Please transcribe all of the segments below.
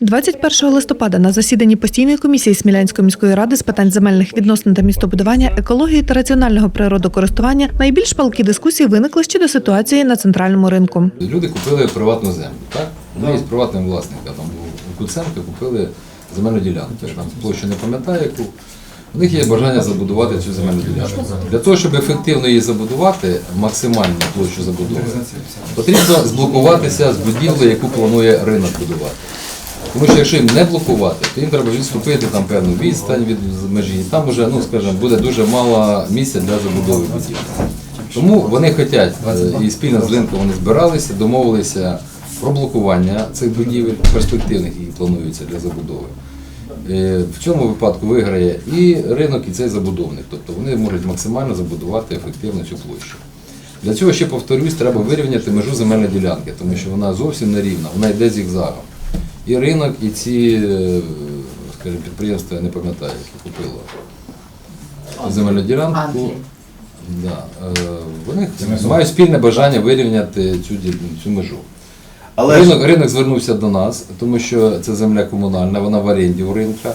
21 листопада на засіданні постійної комісії Смілянської міської ради з питань земельних відносин та містобудування, екології та раціонального природокористування найбільш палкі дискусії виникли щодо ситуації на центральному ринку. Люди купили приватну землю, так? Вони є приватним власником, там у Куценка купили земельну ділянку. Я там площу не пам'ятаю яку. У них є бажання забудувати цю земельну ділянку. Для того, щоб ефективно її забудувати, максимальну площу забудови, потрібно зблокуватися з будівлею, яку планує ринок будувати. Тому що якщо їм не блокувати, то їм треба відступити там певну відстань від межі. Там вже, ну скажімо, буде дуже мало місця для забудови будівлі. Тому вони хочуть, е, і спільно з ринком вони збиралися, домовилися про блокування цих будівель, перспективних, які плануються для забудови. Е, В цьому випадку виграє і ринок, і цей забудовник. Тобто вони можуть максимально забудувати ефективно цю площу. Для цього ще повторюсь, треба вирівняти межу земельної ділянки, тому що вона зовсім не рівна, вона йде зігзагом. І ринок, і ці е, скажімо, підприємства, я не пам'ятаю, які купило земельну ділянку. Да, е, вони мають спільне бажання вирівняти цю, цю межу. Але ж Ринок, ринок звернувся до нас, тому що це земля комунальна, вона в оренді у ринка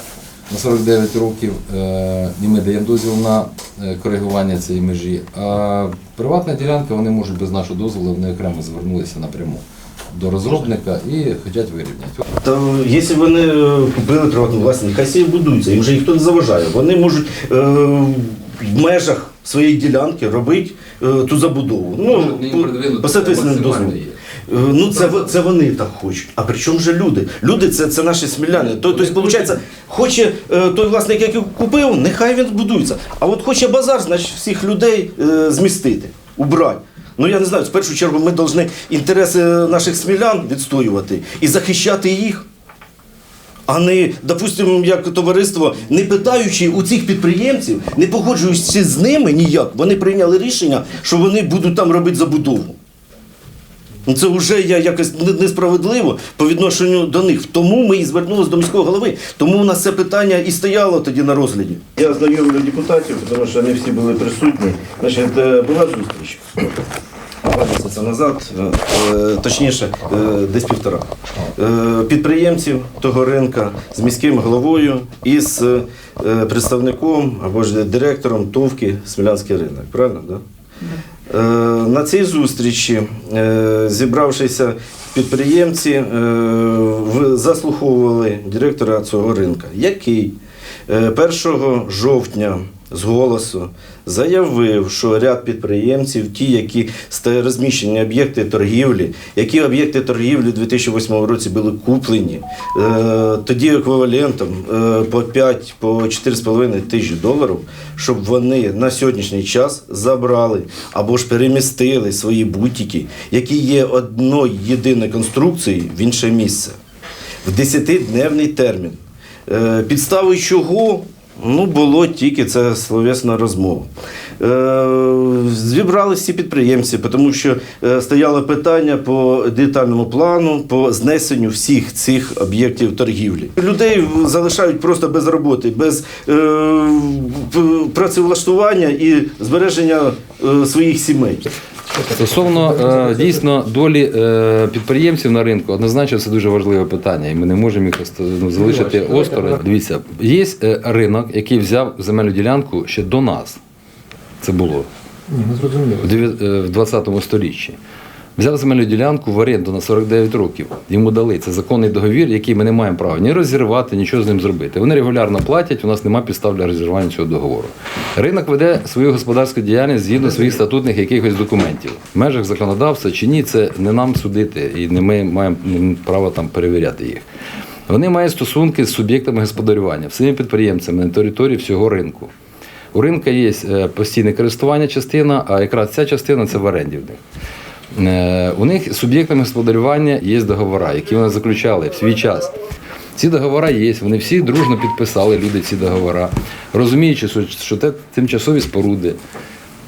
на 49 років, е, і ми даємо дозвіл на коригування цієї межі. А приватна ділянка, вони можуть без нашого дозволу, вони окремо звернулися напряму до розробника і хочуть вирівняти. то, якщо вони е, купили приватну власність, хай собі будуються, їм же ніхто не заважає. Вони можуть е, в межах своєї ділянки робити е, ту забудову. Ну, по- соответственному дозволу. Е, Ну, це, це вони так хочуть. А при чому же люди? Люди це, це наші сміляни. Тобто, виходить, хоче е, той власник, який купив, нехай він будується. А от хоче базар, значить всіх людей змістити, убрати. Ну я не знаю, в першу чергу ми повинні інтереси наших смілян відстоювати і захищати їх. А не, допустимо, як товариство, не питаючи у цих підприємців, не погоджуючись з ними ніяк, вони прийняли рішення, що вони будуть там робити забудову. Ну, Це вже я якось несправедливо по відношенню до них. Тому ми і звернулися до міського голови. Тому у нас це питання і стояло тоді на розгляді. Я знайомлю депутатів, тому що вони всі були присутні. Значить, е, була зустріч. Два місяці назад, е, е, точніше, е, десь півтора. Підприємців того ринка з міським головою і з представником або ж директором ТОВКи Смілянський ринок. Правильно? Да? На цій зустрічі, зібравшися підприємці, заслуховували директора цього ринка, який е, 1 жовтня з голосу заявив, що ряд підприємців, ті, які розміщені об'єкти торгівлі, які об'єкти торгівлі у 2008 році були куплені, е, тоді еквівалентом е, по 5 по 4,5 тисячі доларів, щоб вони на сьогоднішній час забрали або ж перемістили свої бутики, які є одної єдиної конструкції в інше місце в 10-дневний термін. Е, Підставою чого ну, було тільки це словесна розмова. Е, Зібралися всі підприємці, тому що е, стояло питання по детальному плану, по знесенню всіх цих об'єктів торгівлі. Людей залишають просто без роботи, без е, працевлаштування і збереження е, своїх сімей. Стосовно е, дійсно долі е, підприємців на ринку, однозначно це дуже важливе питання, і ми не можемо їх ну, залишити осторонь. Дивіться, є е, ринок, який взяв земельну ділянку ще до нас. Це було в 20 столітті. Взяв земельну ділянку в оренду на 49 років. Йому дали. Це законний договір, який ми не маємо права ні розірвати, нічого з ним зробити. Вони регулярно платять, у нас немає підстав для розірвання цього договору. Ринок веде свою господарську діяльність згідно своїх статутних якихось документів. В межах законодавства чи ні, це не нам судити, і не ми маємо право там перевіряти їх. Вони мають стосунки з суб'єктами господарювання, всіми підприємцями на території всього ринку. У ринка є е, постійне користування частина, а якраз ця частина це в оренді в них. Е, У них суб'єктами господарювання є договори, які вони заключали в свій час. Ці договори є, вони всі дружно підписали люди ці договори, розуміючи, що- це тимчасові споруди.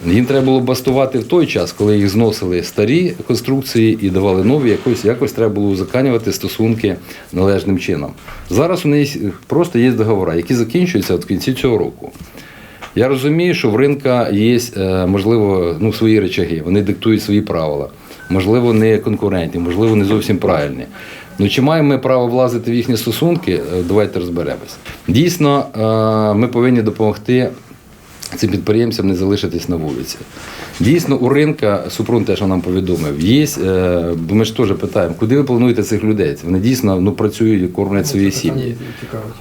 Їм треба було бастувати в той час, коли їх зносили старі конструкції і давали нові, якось, якось треба було узаконювати стосунки належним чином. Зараз у них просто є договори, які закінчуються в кінці цього року. Я розумію, що в ринка є, е, можливо, ну, свої речаги, вони диктують свої правила. можливо, не конкурентні, можливо, не зовсім правильні. Ну чи маємо ми право влазити в їхні стосунки? Е, Давайте розберемось. Дійсно, е, ми повинні допомогти цим підприємцям не залишитись на вулиці. Дійсно, у ринка Супрун теж нам повідомив, є, е, бо ми ж теж питаємо, куди ви плануєте цих людей? Вони дійсно ну, працюють і кормлять свої сім'ї.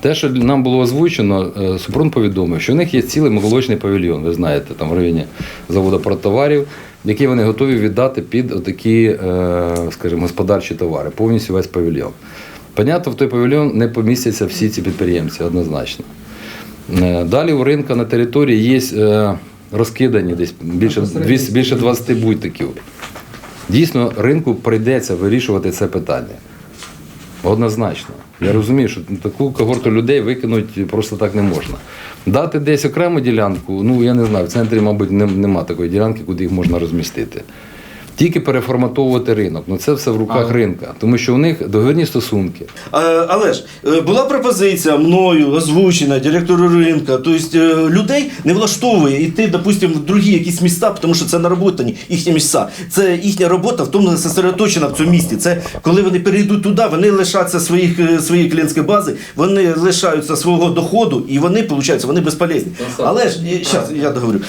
Те, що нам було озвучено, е, Супрун повідомив, що у них є цілий молочний павільйон, ви знаєте, там в районі заводу продтоварів, який вони готові віддати під такі, скажімо, господарчі товари, повністю весь павільйон. Понятно, в той павільйон не помістяться всі ці підприємці однозначно. Е, Далі у ринку на території є е, розкидані десь більше, більше 20 бутиків. Дійсно, ринку прийдеться вирішувати це питання. Однозначно. Я розумію, що таку когорту людей викинути просто так не можна. Дати десь окрему ділянку, ну я не знаю, в центрі, мабуть, нем- нема такої ділянки, куди їх можна розмістити. Тільки переформатовувати ринок. Ну це все в руках ринка, тому що у них договірні стосунки. А, Але ж е, була пропозиція мною озвучена директору ринка. Тобто е, людей не влаштовує йти, допустимо, в другі якісь міста, тому що це нароботані їхні місця. Це їхня робота в тому зосередоточена в цьому місті. Це коли вони перейдуть туди, вони лишаться своїх е, своєї клієнтської бази, вони лишаються свого доходу і вони, виходить, вони безполезні. Але ж щас, я договорю.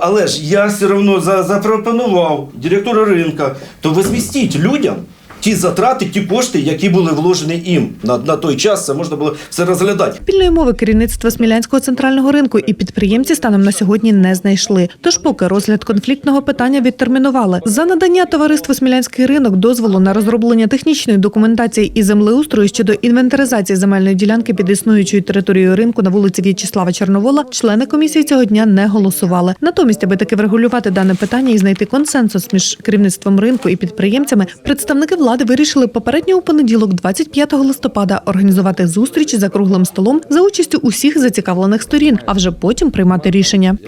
Але ж я все одно за, запропонував директору ринка, то возмістіть людям. Ті затрати, ті кошти, які були вложені їм на, на той час, це можна було все розглядати. Спільної мови керівництва Смілянського центрального ринку і підприємці станом на сьогодні не знайшли. Тож, поки розгляд конфліктного питання відтермінували за надання товариству Смілянський ринок дозволу на розроблення технічної документації і землеустрою щодо інвентаризації земельної ділянки під існуючою територією ринку на вулиці В'ячеслава Чорновола, члени комісії цього дня не голосували. Натомість, аби таки врегулювати дане питання і знайти консенсус між керівництвом ринку і підприємцями, представники влади вирішили попередньо у понеділок, 25 листопада, організувати зустріч за круглим столом за участю усіх зацікавлених сторін, а вже потім приймати рішення.